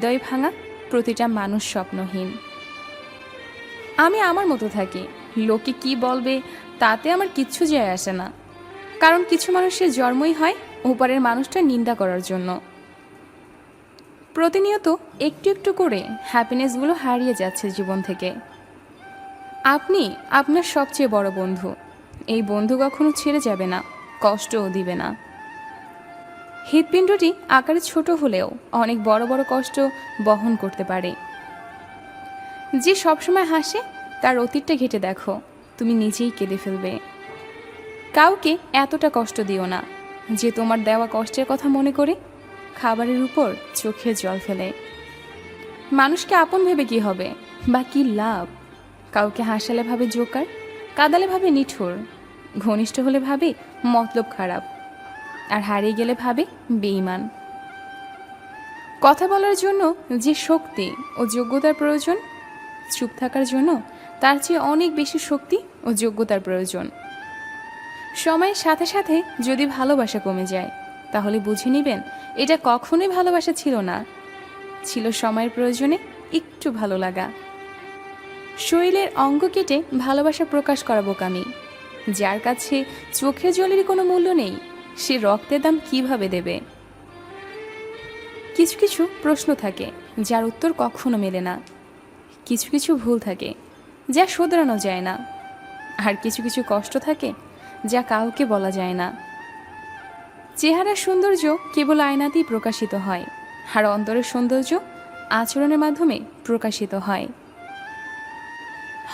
হৃদয় ভাঙা প্রতিটা মানুষ স্বপ্নহীন। আমি আমার মতো থাকি। লোকে কি বলবে তাতে আমার কিচ্ছু যায় আসে না। কারণ কিছু মানুষের জন্মই হয় ওপারের মানুষটা নিন্দা করার জন্য। প্রতিনিয়ত একটু একটু করে হ্যাপিনেসগুলো হারিয়ে যাচ্ছে জীবন থেকে। আপনি আপনার সবচেয়ে বড় বন্ধু। এই বন্ধু কখনো ছেড়ে যাবে না, কষ্টও দিবে না। হৃৎপিণ্ডটি আকারে ছোট হলেও অনেক বড় বড় কষ্ট বহন করতে পারে। যে সবসময় হাসে, তার অতীতটা ঘেটে দেখো, তুমি নিজেই কেঁদে ফেলবে। কাউকে এতটা কষ্ট দিও না, যে তোমার দেওয়া কষ্টের কথা মনে করে খাবারের উপর চোখের জল ফেলে। মানুষকে আপন ভেবে কি হবে, বা কি লাভ? কাউকে হাসালে ভাবে জোকার, কাদালে ভাবে নিঠুর, ঘনিষ্ঠ হলে ভাবে মতলব খারাপ। আর হারিয়ে গেলে ভাবে বেইমান কথা বলার জন্য যে শক্তি ও যোগ্যতার প্রয়োজন, চুপ থাকার জন্য তার চেয়ে অনেক বেশি শক্তি ও যোগ্যতার প্রয়োজন। সময়ের সাথে সাথে যদি ভালোবাসা কমে যায়, তাহলে বুঝে নেবেন এটা কখনোই ভালোবাসা ছিল না। ছিল সময়ের প্রয়োজনে একটু ভালো লাগা। শরীরের অঙ্গ কেটে ভালোবাসা প্রকাশ করা বোকামি যার কাছে চোখের জলেরই কোনো মূল্য নেই। সে রক্তের দাম কীভাবে দেবে? কিছু কিছু প্রশ্ন থাকে, যার উত্তর কখনো মেলে না। কিছু কিছু ভুল থাকে, যা শোধরানো যায় না। আর কিছু কিছু কষ্ট থাকে, যা কাউকে বলা যায় না। চেহারার সৌন্দর্য কেবল আয়নাতেই প্রকাশিত হয়, আর অন্তরের সৌন্দর্য আচরণের মাধ্যমে প্রকাশিত হয়।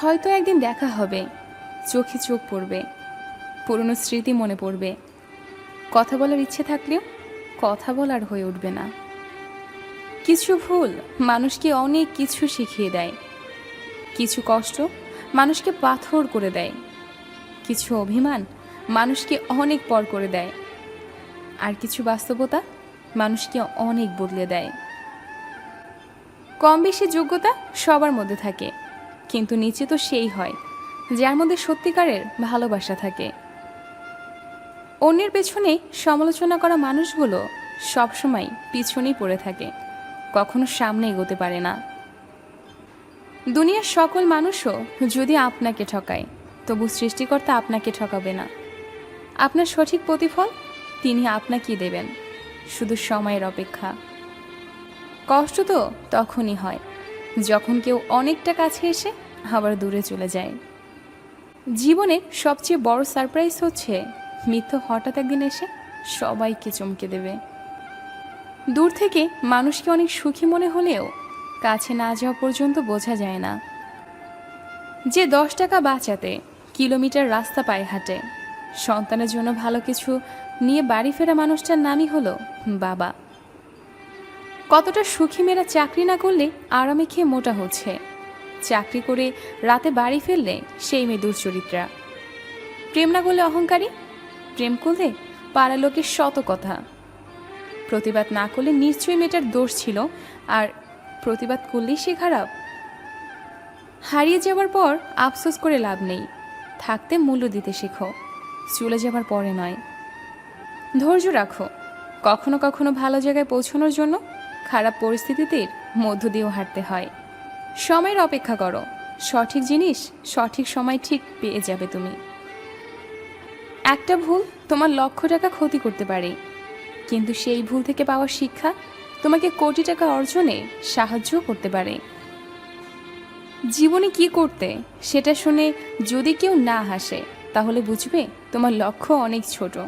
হয়তো একদিন দেখা হবে, চোখে চোখ পড়বে, পুরনো স্মৃতি মনে পড়বে। কথা বলার ইচ্ছে থাকলেও কথা বলার হয়ে উঠবে না। কিছু ভুল মানুষকে অনেক কিছু শিখিয়ে দেয়। কিছু কষ্ট মানুষকে পাথর করে দেয়। কিছু অভিমান মানুষকে অনেক পর করে দেয়। আর কিছু বাস্তবতা মানুষকে অনেক বদলে দেয়। কম বেশি যোগ্যতা সবার মধ্যে থাকে, কিন্তু নিচে তো সেই হয়, যার মধ্যে সত্যিকারের ভালোবাসা থাকে। অন্যের পেছনে সমালোচনা করা মানুষগুলো সবসময় পিছনেই পড়ে থাকে। কখনো সামনে এগোতে পারে না। দুনিয়ার সকল মানুষও যদি আপনাকে ঠকায়, তবু সৃষ্টিকর্তা আপনাকে ঠকাবে না। আপনার সঠিক প্রতিফল তিনি আপনাকেই দেবেন, শুধু সময়ের অপেক্ষা। কষ্ট তো তখনই হয়, যখন কেউ অনেকটা কাছে এসে আবার দূরে চলে যায়। জীবনের সবচেয়ে বড় সারপ্রাইজ হচ্ছে মিথ্য হঠাৎ একদিন এসে সবাইকে চমকে দেবে। দূর থেকে মানুষকে অনেক সুখী মনে হলেও কাছে না যাওয়া পর্যন্ত বোঝা যায় না। যে দশ টাকা বাঁচাতে কিলোমিটার রাস্তা পায়ে হাঁটে, সন্তানের জন্য ভালো কিছু নিয়ে বাড়ি ফেরা মানুষটার নামই হলো বাবা। কতটা সুখী মেয়েরা চাকরি না করলে আরামে খেয়ে মোটা হচ্ছে। চাকরি করে রাতে বাড়ি ফেললে সেই মেয়ে দুর্চরিত্রা প্রেম না করলে অহংকারী প্রেম করলে পাড়া লোকের শত কথা। প্রতিবাদ না করলে নিশ্চয়ই মেয়েটার দোষ ছিল, আর প্রতিবাদ করলেই সে খারাপ। হারিয়ে যাওয়ার পর আফসোস করে লাভ নেই, থাকতে মূল্য দিতে শেখো, চলে যাবার পরে নয়। ধৈর্য রাখো, কখনো কখনো ভালো জায়গায় পৌঁছানোর জন্য খারাপ পরিস্থিতিতে মধ্য দিয়েও হাঁটতে হয়। সময়ের অপেক্ষা করো, সঠিক জিনিস সঠিক সময় ঠিক পেয়ে যাবে তুমি। একটা ভুল তোমার লক্ষ টাকা ক্ষতি করতে পারে। কিন্তু সেই ভুল থেকে পাওয়া শিক্ষা তোমাকে কোটি টাকা অর্জনে সাহায্য করতে পারে। জীবনে কি করতে সেটা শুনে যদি কেউ না হাসে, তাহলে বুঝবে তোমার লক্ষ্য অনেক ছোট।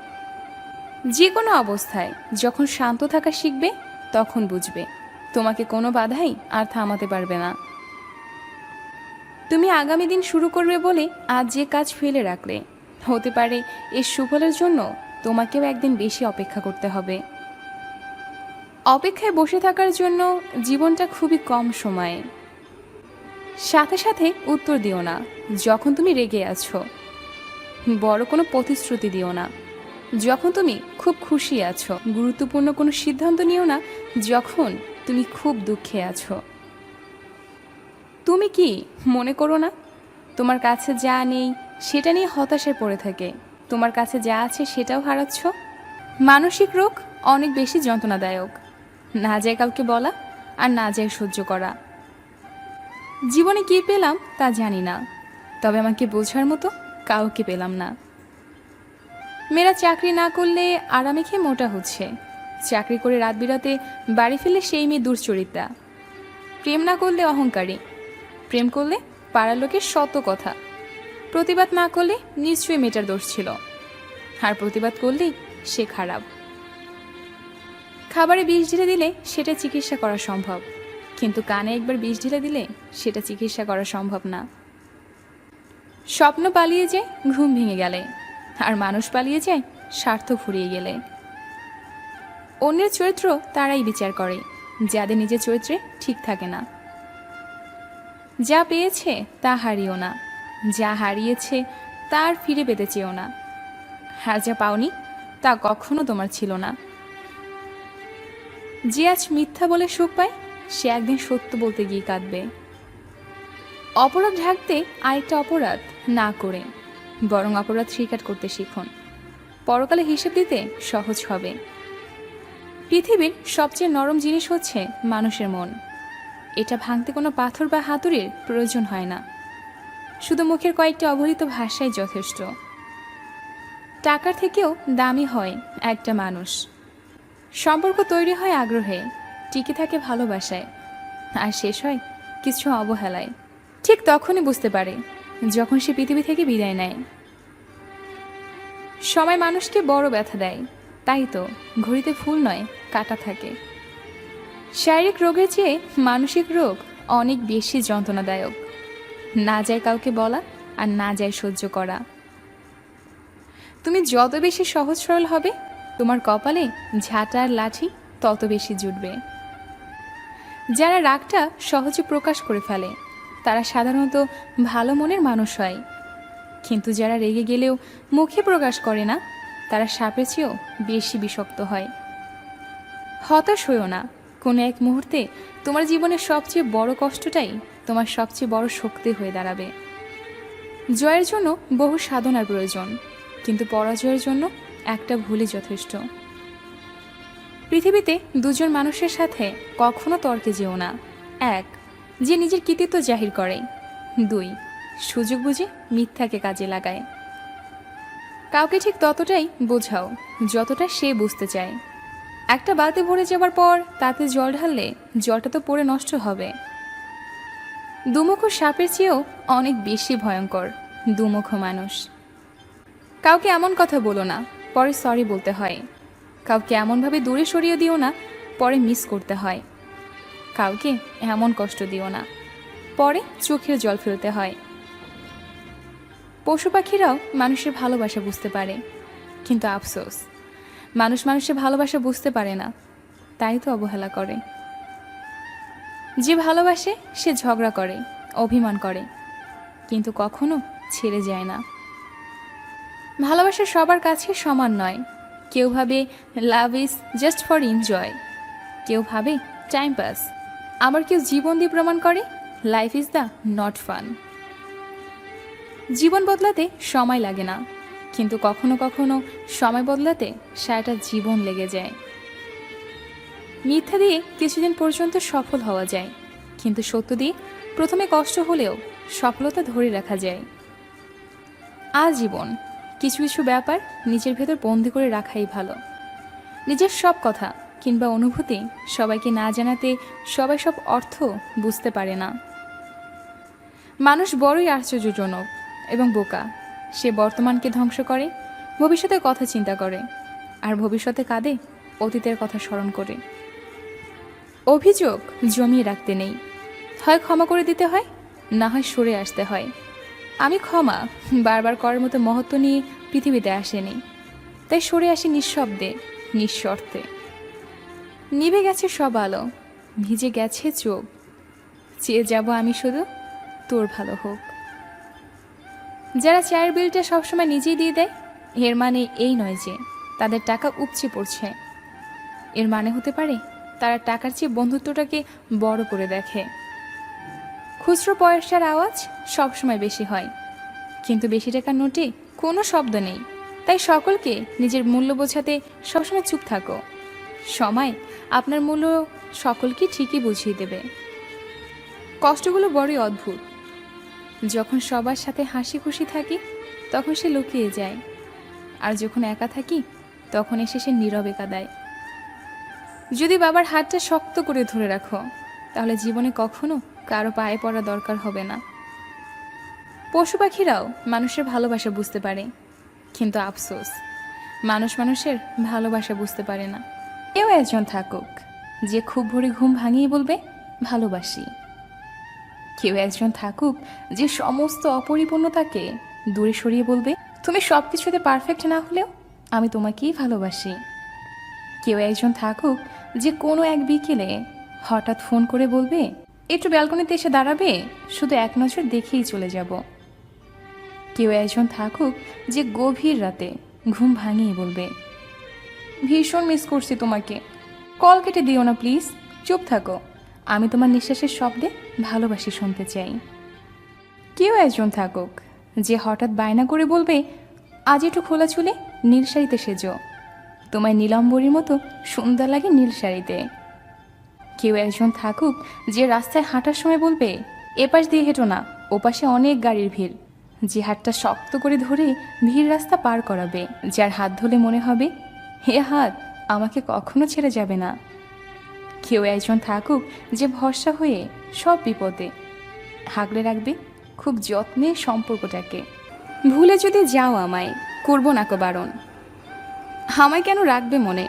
যে কোনো অবস্থায় যখন শান্ত থাকা শিখবে, তখন বুঝবে তোমাকে কোনো বাধাই আর থামাতে পারবে না। তুমি আগামী দিন শুরু করবে বলে আজ যে কাজ ফেলে রাখলে হতে পারে এর সুফলের জন্য তোমাকেও একদিন বেশি অপেক্ষা করতে হবে। অপেক্ষায় বসে থাকার জন্য জীবনটা খুবই কম সময়ে। সাথে সাথে উত্তর দিও না, যখন তুমি রেগে আছো। বড় কোনো প্রতিশ্রুতি দিও না। যখন তুমি খুব খুশি আছো, গুরুত্বপূর্ণ কোনো সিদ্ধান্ত নিও না, যখন তুমি খুব দুঃখে আছো। তুমি কি মনে করো না? তোমার কাছে যা নেই সেটা নিয়ে হতাশায় পড়ে থাকে। তোমার কাছে যা আছে সেটাও হারাচ্ছ। মানসিক রোগ অনেক বেশি যন্ত্রণাদায়ক। না যায় কাউকে বলা আর না যায় সহ্য করা। জীবনে কী পেলাম তা জানি না। তবে আমাকে বোঝার মতো কাউকে পেলাম না। মেয়েরা চাকরি না করলে আরামে খেয়ে মোটা হচ্ছে। চাকরি করে রাত বিরাতে বাড়ি ফিরলে সেই মেয়ে দুশ্চরিতা। প্রেম না করলে অহংকারী। প্রেম করলে পাড়ার লোকের শত কথা। প্রতিবাদ না করলে নিশ্চয়ই মেয়েটার দোষ ছিল। আর প্রতিবাদ করলেই সে খারাপ। খাবারে বিষ ঢেলে দিলে সেটা চিকিৎসা করা সম্ভব। কিন্তু কানে একবার বিষ ঢেলে দিলে সেটা চিকিৎসা করা সম্ভব না। স্বপ্ন পালিয়ে যায়, ঘুম ভেঙে গেলে। আর মানুষ পালিয়ে যায়, স্বার্থ ফুরিয়ে গেলে। অন্যের চরিত্র তারাই বিচার করে, যাদের নিজের চরিত্রে ঠিক থাকে না। যা পেয়েছে তা হারিও না। যা হারিয়েছে তার ফিরে পেতে চেও না। আর যা পাওনি তা কখনো তোমার ছিল না। যে আজ মিথ্যা বলে সুখ পায়, সে একদিন সত্য বলতে গিয়ে কাঁদবে। অপরাধ ঢাকতে আরেকটা অপরাধ না করে, বরং অপরাধ স্বীকার করতে শিখুন। পরকালে হিসেব দিতে সহজ হবে। পৃথিবীর সবচেয়ে নরম জিনিস হচ্ছে মানুষের মন। এটা ভাঙতে কোনো পাথর বা হাতুড়ির প্রয়োজন হয় না। শুধু মুখের কয়েকটি অবহিত ভাষাই যথেষ্ট। টাকার থেকেও দামি হয় একটা মানুষ। সম্পর্ক তৈরি হয় আগ্রহে, টিকে থাকে ভালোবাসায়, আর শেষ হয় কিছু অবহেলায়। ঠিক তখনই বুঝতে পারে যখন সে পৃথিবী থেকে বিদায় নেয়। সময় মানুষকে বড় ব্যথা দেয়, তাই তো ঘড়িতে ফুল নয়, কাটা থাকে। শারীরিক রোগের চেয়ে মানসিক রোগ অনেক বেশি যন্ত্রণাদায়ক। না যায় কাউকে বলা আর না যায় সহ্য করা। তুমি যত বেশি সহজ সরল হবে, তোমার কপালে ঝাঁটা আর লাঠি তত বেশি জুটবে। যারা রাগটা সহজে প্রকাশ করে ফেলে, তারা সাধারণত ভালো মনের মানুষ হয়। কিন্তু যারা রেগে গেলেও মুখে প্রকাশ করে না, তারা সাপের চেয়েও বেশি বিষাক্ত হয়। হতাশ হইও না। কোনো এক মুহূর্তে তোমার জীবনের সবচেয়ে বড় কষ্টটাই তোমার সবচেয়ে বড় শক্তি হয়ে দাঁড়াবে। জয়ের জন্য বহু সাধনার প্রয়োজন, কিন্তু পরাজয়ের জন্য একটা ভুলই যথেষ্ট। পৃথিবীতে দুজন মানুষের সাথে কখনো তর্কে যেও না। এক, যে নিজের কৃতিত্ব জাহির করে। দুই, সুযোগ বুঝে মিথ্যাকে কাজে লাগায়। কাউকে ঠিক ততটাই বোঝাও, যতটা সে বুঝতে চায়। একটা বালতি ভরে যাবার পর তাতে জল ঢাললে জলটা তো পড়ে নষ্ট হবে। দুমুখ সাপের চেয়েও অনেক বেশি ভয়ঙ্কর, দুমুখ মানুষ। কাউকে এমন কথা বলো না, পরে সরি বলতে হয়। কাউকে এমনভাবে দূরে সরিয়ে দিও না, পরে মিস করতে হয়। কাউকে এমন কষ্ট দিও না, পরে চোখের জল ফেলতে হয়। পশু পাখিরাও মানুষের ভালোবাসা বুঝতে পারে, কিন্তু আফসোস, মানুষ মানুষের ভালোবাসা বুঝতে পারে না, তাই তো অবহেলা করে। যে ভালোবাসে, সে ঝগড়া করে, অভিমান করে। কিন্তু কখনো ছেড়ে যায় না। ভালোবাসা সবার কাছে সমান নয়। কেউ ভাবে love is just for enjoy কেউ ভাবে টাইম পাস আবার কেউ জীবন দিয়ে প্রমাণ করে life is the not fun জীবন বদলাতে সময় লাগে না। কিন্তু কখনো কখনো সময় বদলাতে সারাটা জীবন লেগে যায়। মিথ্যা দিয়ে কিছুদিন পর্যন্ত সফল হওয়া যায়। কিন্তু সত্য দিয়ে প্রথমে কষ্ট হলেও সফলতা ধরে রাখা যায়। আজীবন কিছু কিছু ব্যাপার নিজের ভেতর বন্দি করে রাখাই ভালো। নিজের সব কথা কিংবা অনুভূতি সবাইকে না জানাতে সবাই সব অর্থ বুঝতে পারে না। মানুষ বড়ই আশ্চর্যজনক এবং বোকা। সে বর্তমানকে ধ্বংস করে, ভবিষ্যতের কথা চিন্তা করে, আর ভবিষ্যতে কাঁদে অতীতের কথা স্মরণ করে। অভিযোগ জমিয়ে রাখতে নেই। হয় ক্ষমা করে দিতে হয়, না হয় সরে আসতে হয়। আমি ক্ষমা বারবার করার মতো মহত্ব নিয়ে পৃথিবীতে আসেনি। তাই সরে আসি নিঃশব্দে, নিঃশর্তে। নিভে গেছে সব আলো, ভিজে গেছে চোখ। চেয়ে যাব আমি শুধু তোর ভালো হোক। যারা চায়ের বিলটা সবসময় নিজেই দিয়ে দেয়, এর মানে এই নয় যে তাদের টাকা উপচে পড়ছে। এর মানে হতে পারে তারা টাকার চেয়ে বন্ধুত্বটাকে বড় করে দেখে। খুচরো পয়সার আওয়াজ সবসময় বেশি হয়। কিন্তু বেশি টাকার নোটে কোনো শব্দ নেই। তাই সকলকে নিজের মূল্য বোঝাতে সবসময় চুপ থাকো। সময় আপনার মূল্য সকলকে ঠিকই বুঝিয়ে দেবে। কষ্টগুলো বড়ই অদ্ভুত। যখন সবার সাথে হাসি খুশি থাকি, তখন সে লুকিয়ে যায়। আর যখন একা থাকি, তখন এসে সে নীরবে কাদায় যদি বাবার হাতটা শক্ত করে ধরে রাখো, তাহলে জীবনে কখনো কারও পায়ে পড়া দরকার হবে না। পশু পাখিরাও মানুষের ভালোবাসা বুঝতে পারে, কিন্তু আফসোস, মানুষ মানুষের ভালোবাসা বুঝতে পারে না। কেউ একজন থাকুক, যে খুব ভরে ঘুম ভাঙিয়ে বলবে, ভালোবাসি। কেউ একজন থাকুক, যে সমস্ত অপরিপূর্ণতাকে দূরে সরিয়ে বলবে, তুমি সব কিছুতে পারফেক্ট না হলেও আমি তোমাকেই ভালোবাসি। কেউ একজন থাকুক যে কোনো এক বিকেলে হঠাৎ ফোন করে বলবে, একটু ব্যালকনিতে এসে দাঁড়াবে? শুধু এক নজর দেখেই চলে যাব। কেউ একজন থাকুক যে গভীর রাতে ঘুম ভাঙিয়ে বলবে, ভীষণ মিস করছি তোমাকে। কল কেটে দিও না প্লিজ চুপ থাকো। আমি তোমার নিঃশ্বাসের শব্দে ভালোবাসি শুনতে চাই। কেউ একজন থাকুক যে হঠাৎ বায়না করে বলবে, আজ একটু খোলা চুলে শাড়িতে সেজো। তোমায় নীলাম্বরীর মতো সুন্দর লাগে নীল শাড়িতে। কেউ একজন থাকুক যে রাস্তায় হাঁটার সময় বলবে এপাশ দিয়ে হেঁটো না ওপাশে অনেক গাড়ির ভিড়। যে হাতটা শক্ত করে ধরে ভিড় রাস্তা পার করাবে, যার হাত ধরে মনে হবে, হে হাত, আমাকে কখনো ছেড়ে যাবে না। কেউ একজন থাকুক যে ভরসা হয়ে সব বিপদে হাগলে রাখবে খুব যত্নে সম্পর্কটাকে। ভুলে যদি যাও আমায়, করব না কো বারণ। আমায় কেন রাখবে মনে?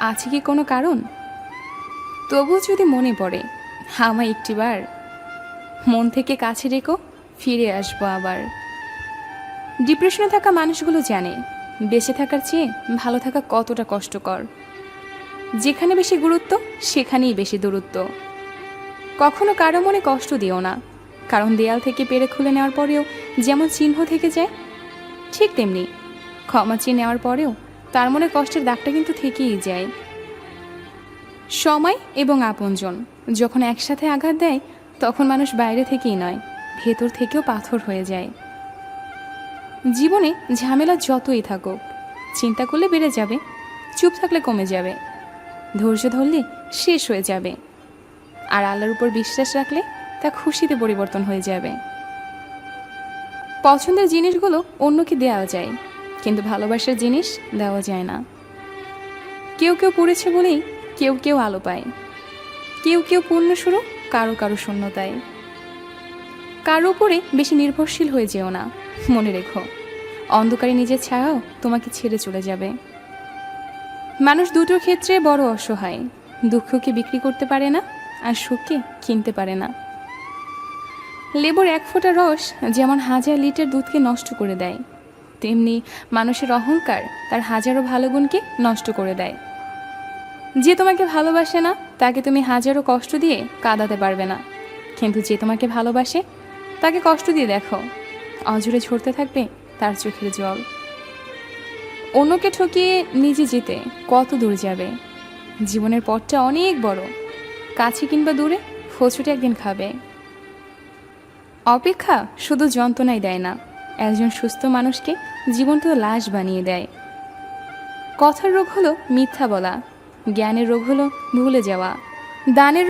আছে কি কোনো কারণ? তবুও যদি মনে পড়ে, আমায় একটিবার মন থেকে কাছে রেখো, ফিরে আসব আবার। ডিপ্রেশনে থাকা মানুষগুলো জানে, বেঁচে থাকার চেয়ে ভালো থাকা কতটা কষ্টকর। যেখানে বেশি গুরুত্ব, সেখানেই বেশি দূরত্ব। কখনো কারও মনে কষ্ট দিও না, কারণ দেয়াল থেকে পেরে খুলে নেওয়ার পরেও যেমন চিহ্ন থেকে যায়, ঠিক তেমনি ক্ষমা চেয়ে নেওয়ার পরেও তার মনে কষ্টের দাগটা কিন্তু থেকেই যায়। সময় এবং আপনজন, যখন একসাথে আঘাত দেয়, তখন মানুষ বাইরে থেকেই নয়, ভেতর থেকেও পাথর হয়ে যায়। জীবনে ঝামেলা যতই থাকুক, চিন্তা করলে বেড়ে যাবে, চুপ থাকলে কমে যাবে, ধৈর্য ধরলে শেষ হয়ে যাবে, আর আল্লাহর উপর বিশ্বাস রাখলে তা খুশিতে পরিবর্তন হয়ে যাবে। পছন্দের জিনিসগুলো অন্যকে দেওয়া যায় কিন্তু ভালোবাসার জিনিস দেওয়া যায় না। কেউ কেউ পড়েছে বলেই কেউ কেউ আলো পায়। কেউ কেউ পূর্ণ শুরু কারও কারও শূন্যতায়। কারও উপরে বেশি নির্ভরশীল হয়ে যেও না, মনে রেখো। অন্ধকারে নিজের ছায়াও তোমাকে ছেড়ে চলে যাবে। মানুষ দুটোর ক্ষেত্রে বড় অসহায়। দুঃখকে বিক্রি করতে পারে না আর সুখকে কিনতে পারে না। লেবুর এক ফোঁটা রস যেমন হাজার লিটার দুধকে নষ্ট করে দেয় তেমনি মানুষের অহংকার তার হাজারো ভালো গুণকে নষ্ট করে দেয়। যে তোমাকে ভালোবাসে না, তাকে তুমি হাজারো কষ্ট দিয়ে কাঁদাতে পারবে না। কিন্তু যে তোমাকে ভালোবাসে, তাকে কষ্ট দিয়ে দেখো। অজুরে ঝরতে থাকবে তার চোখের জল। অন্যকে ঠকিয়ে নিজে যেতে কত দূর যাবে? জীবনের পথটা অনেক বড়। কাছে কিংবা দূরে হোঁচটে একদিন খাবে। অপেক্ষা শুধু যন্ত্রণাই দেয় না। একজন সুস্থ মানুষকে জীবন্ত লাশ বানিয়ে দেয়। কথার রোগ হলো মিথ্যা বলা। জ্ঞানের রোগ হলো ভুলে যাওয়া। দানের